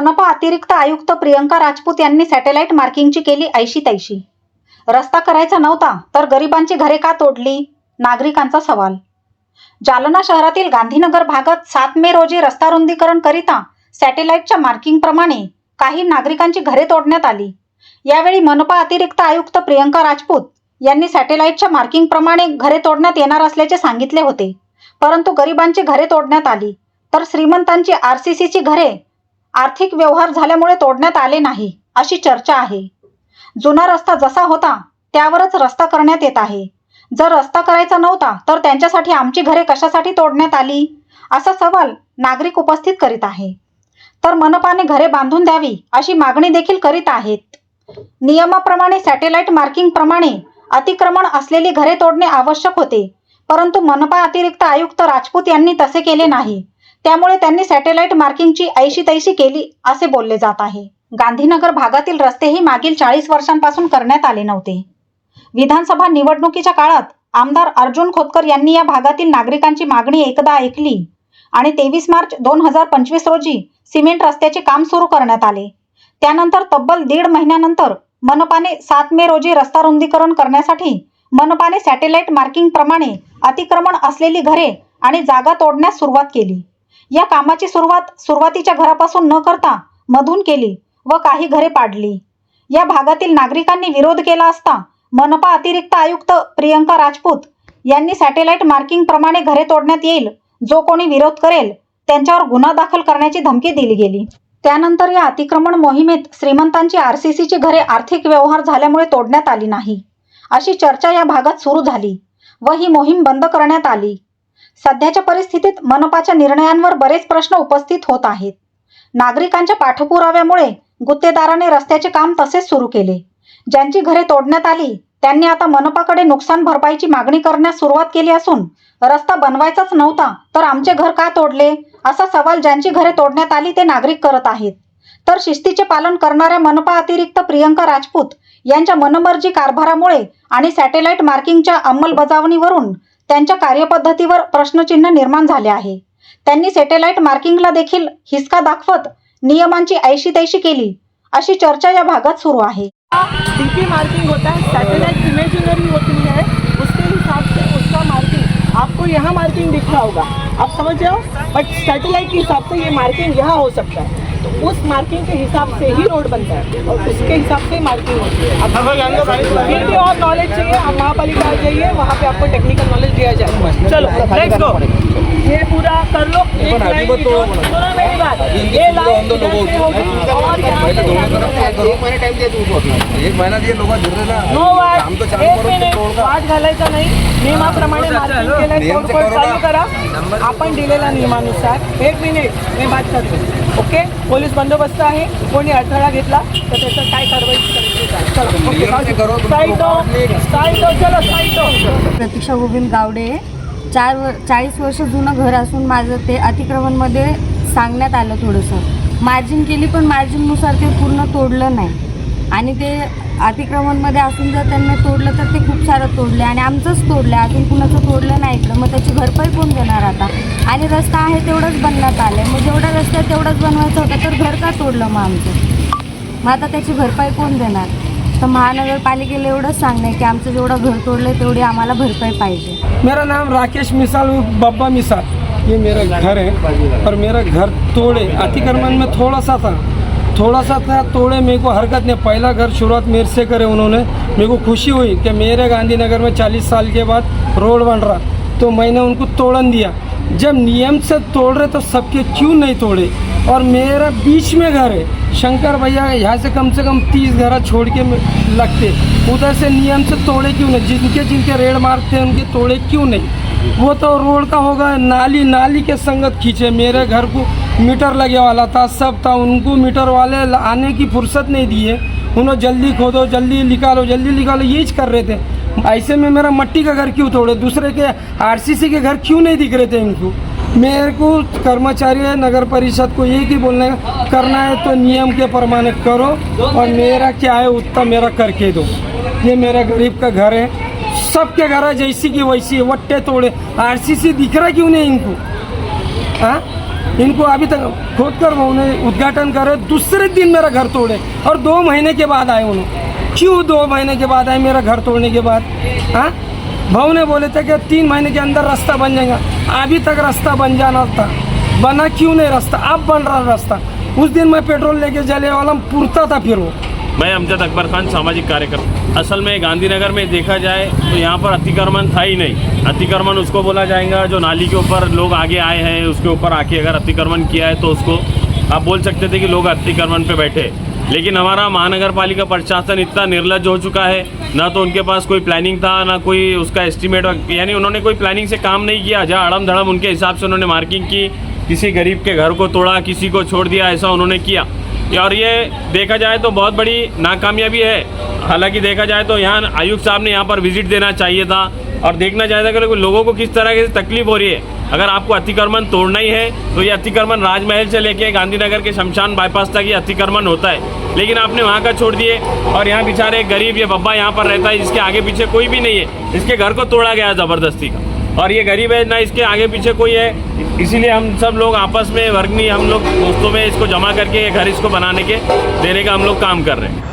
मनपा अतिरिक्त आयुक्त प्रियंका राजपूत यांनी सॅटेलाइट मार्किंगची केली ऐशी तैशी रस्ता करायचा नव्हता तर गरिबांची घरे का तोडली? नागरिकांचा सवाल. जालना शहरातील गांधीनगर भागात सात मे रोजी रस्ता रुंदीकरण करिता सॅटेलाइटच्या मार्किंगप्रमाणे काही नागरिकांची घरे तोडण्यात आली. यावेळी मनपा अतिरिक्त आयुक्त प्रियंका राजपूत यांनी सॅटेलाइटच्या मार्किंगप्रमाणे घरे तोडण्यात येणार असल्याचे सांगितले होते. परंतु गरिबांची घरे तोडण्यात आली. तर श्रीमंतांची आरसीसीची घरे आर्थिक व्यवहार झाल्यामुळे तोडण्यात आले नाही अशी चर्चा आहे. जुना रस्ता जसा होता त्यावरच रस्ता करण्यात येत आहे. जर रस्ता करायचा नव्हता तर त्यांच्यासाठी आमची घरे कशासाठी तोडण्यात आली? असा सवाल नागरिक उपस्थित करीत आहे. तर मनपाने घरे बांधून द्यावी अशी मागणी देखील करीत आहेत. नियमाप्रमाणे सॅटेलाइट मार्किंग प्रमाणे अतिक्रमण असलेली घरे तोडणे आवश्यक होते परंतु मनपा अतिरिक्त आयुक्त राजपूत यांनी तसे केले नाही. त्यामुळे त्यांनी सॅटेलाइट मार्किंगची ऐशी तैशी केली असे बोलले जात आहे. गांधीनगर भागातील रस्तेही मागील चाळीस वर्षांपासून करण्यात आले नव्हते. विधानसभा निवडणुकीच्या काळात आमदार अर्जुन खोतकर यांनी या भागातील नागरिकांची मागणी एकदा ऐकली आणि तेवीस मार्च दोन हजार पंचवीस रोजी सिमेंट रस्त्याचे काम सुरू करण्यात आले. त्यानंतर तब्बल दीड महिन्यानंतर मनपाने सात मे रोजी रस्ता रुंदीकरण करण्यासाठी मनपाने सॅटेलाइट मार्किंग प्रमाणे अतिक्रमण असलेली घरे आणि जागा तोडण्यास सुरुवात केली. या कामाची सुरुवात सुरुवातीच्या घरापासून न करता मधून केली व काही घरे पाडली. या भागातील नागरिकांनी विरोध केला असता मनपा अतिरिक्त आयुक्त प्रियंका राजपूत यांनी सॅटेलाइट मार्किंग प्रमाणे घरे तोडण्यात येईल जो कोणी विरोध करेल त्यांच्यावर गुन्हा दाखल करण्याची धमकी दिली गेली. त्यानंतर या अतिक्रमण मोहिमेत श्रीमंतांची आर सी सीची घरे आर्थिक व्यवहार झाल्यामुळे तोडण्यात आली नाही. अशी चर्चा या भागात सुरू झाली व ही मोहीम बंद करण्यात आली. सध्याच्या परिस्थितीत मनपाच्या निर्णयांवर बरेच प्रश्न उपस्थित होत आहेत. नागरिकांच्या पाठपुराव्यामुळे गुत्तेदाराने रस्त्याचे काम तसेच सुरू केले. ज्यांची घरे तोडण्यात आली त्यांनी आता मनपाकडे नुकसान भरपाईची मागणी करण्यास सुरुवात केली असून रस्ता बनवायचाच नव्हता तर आमचे घर का तोडले? असा सवाल ज्यांची घरे तोडण्यात आली ते नागरिक करत आहेत. तर शिस्तीचे पालन करणाऱ्या मनपा अतिरिक्त प्रियंका राजपूत यांच्या मनमर्जी कारभारामुळे आणि सॅटेलाइट मार्किंगच्या अंमलबजावणीवरून त्यांच्या कार्यपद्धतीवर प्रश्नचिन्ह निर्माण झाले आहे. त्यांनी सॅटेलाइट मार्किंगला देखील हिसका दाखवत नियमांची ऐशी तैशी केली. अशी चर्चा या भागात सुरू आहे. डीपी मार्किंग होता है सैटेलाइट इमेजिनरी होती है उसके हिसाब से उसका मार्किंग आपको यहाँ मार्किंग दिख रहा होगा। आप समझ जाओ? बट सैटेलाइट के हिसाब से ये मार्किंग यहाँ हो सकता है। तो उस मार्किंग के हिसाब से ही रोड बनता है। और उसके हिसाब से मार्किंग होती है। अब भी और नॉलेज चाहिए आप महापालिका आ जाइए वहाँ पे आपको टेक्निकल नॉलेज दिया जाए चलो लेट्स गो ये पूरा कर लो. एक लाइन की दो- सुनो मेरी बात ये लाइन और एक महिना टाइम दे तू एक महिना दिए लोक धरले ना. Know what. एक मिनिट? वाट घालायचा नाही. नियमाप्रमाणे मार्किंग चालू. करा. आपण दिलेल्या नियमानुसार. एक मिनिट मी बात करतो. ओके? पोलीस बंदोबस्त आहे. कोणी अडथळा घेतला तर त्याचं काय कारवाई. चला. साईड. हो चलो साईड. हो प्रतीक्षा गोविंद गावडे. चार वर चाळीस वर्ष जुनं घर असून माझं ते अतिक्रमणमध्ये सांगण्यात आलं थोडंसं. मार्जिन केली पण मार्जिननुसार ते पूर्ण तोडलं नाही. आणि ते अतिक्रमणमध्ये असून जर त्यांना तोडलं तर ते खूप सारं तोडले आणि आमचंच तोडलं. अजून कुणाचं तोडलं नाही इकडं. मग त्याची भरपाई कोण देणार आता? आणि रस्ता आहे तेवढंच बनण्यात आलं आहे मग जेवढा रस्ता आहे तेवढंच बनवायचं होतं तर घर का तोडलं मग आमचं? मग आता त्याची भरपाई कोण देणार? तर महानगरपालिकेला एवढंच सांगणं आहे की आमचं जेवढं घर तोडलं तेवढी आम्हाला भरपाई पाहिजे. मेरा नाम राकेश मिसाल बब्बा मिसाल. ये मेरा घर है और मेरा घर तोड़े. अतिक्रमण में थोड़ा सा था. थोड़ा सा था तोड़े मेरे को हरकत नहीं. पहला घर शुरुआत मेरे से करे उन्होंने. मेरे को खुशी हुई कि मेरे गांधीनगर में 40 साल के बाद रोड बन रहा. तो मैंने उनको तोड़न दिया. जब नियम से तोड़ रहे तो सबके क्यों नहीं तोड़े? और मेरा बीच में घर है। शंकर भैया यहाँ से कम से कम तीस घर छोड़ के लगते। उधर से नियम से तोड़े क्यों नहीं? जिनके जिनके रेड मार्क थे उनके तोड़े क्यों नहीं? वो तो रोड का होगा, नाली नाली के संगत खींचे। मेरे घर को मीटर लगे वाला था, सब था। उनको मीटर वाले आने की फुर्सत नहीं दी है। उन्होंने जल्दी खोदो, जल्दी निकालो जल्दी निकालो, यही कर रहे थे। ऐसे में मेरा मट्टी का घर क्यों तोड़े? दूसरे के आरसीसी के घर क्यों नहीं दिख रहे थे इनको? मेरे को कर्मचारी है, नगर परिषद को एक ही बोलना करना है तो नियम के प्रमाणे करो और मेरा क्या है उतना मेरा करके दो। ये मेरा गरीब का घर है। सबके घर है, जैसी की वैसी है, वट्टे तोड़े। आरसीसी दिख रहा क्यों नहीं इनको? हाँ? इनको अभी तक खोद कर उन्हें उद्घाटन करे, दूसरे दिन मेरा घर तोड़े और दो महीने के बाद आए उन्होंने क्यों दो महीने के बाद आए, मेरा घर तोड़ने के बाद? हाँ? भाव ने बोले थे कि तीन महीने के अंदर रास्ता बन जाएगा। अभी तक रास्ता बन जाना था। बना क्यों नहीं रास्ता? अब बन रहा रास्ता। उस दिन मैं पेट्रोल लेके जले वाला पुरता था फिर वो। मैं अमजद अकबर खान, सामाजिक कार्यकर्ता। असल में गांधीनगर में देखा जाए तो यहाँ पर अतिक्रमण था ही नहीं। अतिक्रमण उसको बोला जाएगा जो नाली के ऊपर लोग आगे आए हैं, उसके ऊपर आके अगर अतिक्रमण किया है तो उसको, आप बोल सकते थे कि लोग अतिक्रमण पे बैठे। लेकिन हमारा महानगर पालिका प्रशासन इतना निर्लज हो चुका है, ना तो उनके पास कोई प्लानिंग था, ना कोई उसका एस्टिमेट यानी उन्होंने कोई प्लानिंग से काम नहीं किया, जहाँ अड़म धड़म उनके हिसाब से उन्होंने मार्किंग की, किसी गरीब के घर को तोड़ा, किसी को छोड़ दिया, ऐसा उन्होंने किया। और ये देखा जाए तो बहुत बड़ी नाकामयाबी है। हालाँकि देखा जाए तो यहाँ आयुक्त साहब ने यहाँ पर विज़िट देना चाहिए था। और देखना चाहिए था कि लोगों को किस तरह की तकलीफ़ हो रही है। अगर आपको अतिक्रमण तोड़ना ही है तो ये अतिक्रमण राजमहल से लेके गांधीनगर के शमशान बाईपास तक ये अतिक्रमण होता है। लेकिन आपने वहाँ का छोड़ दिए, और यहाँ बेचारे एक गरीब, ये बब्बा यहाँ पर रहता है, जिसके आगे पीछे कोई भी नहीं है, इसके घर को तोड़ा गया ज़बरदस्ती। का और ये गरीब है, ना इसके आगे पीछे कोई है, इसीलिए हम सब लोग आपस में, वर्गनी हम लोग दोस्तों में इसको जमा करके घर इसको बनाने के देने का हम लोग काम कर रहे हैं।